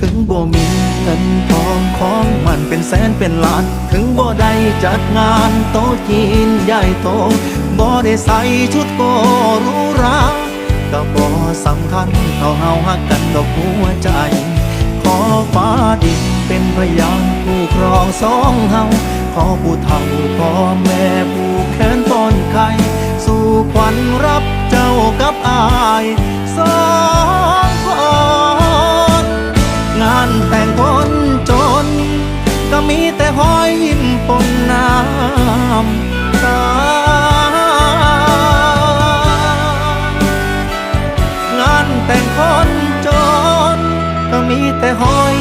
ถึงบ่มีเงินทองของมันเป็นแสนเป็นล้าน ถึงบ่ได้จัดงานโต๊ะจีนใหญ่โตบ่ได้ใส่ชุดโกรูราก็บ่สำคัญเท่าเฮาฮักกันดอกหัวใจ ขอฟ้าดินเป็นพยานผู้ครองสองเฮาขอผู้เฒ่าพ่อแม่ผู้แขนต้นไข่สู่ขวัญรับเจ้ากับอาย คนจน ก็มีแต่หอยยิ้มปนน้ำตางานแต่งคนจน ก็มีแต่หอย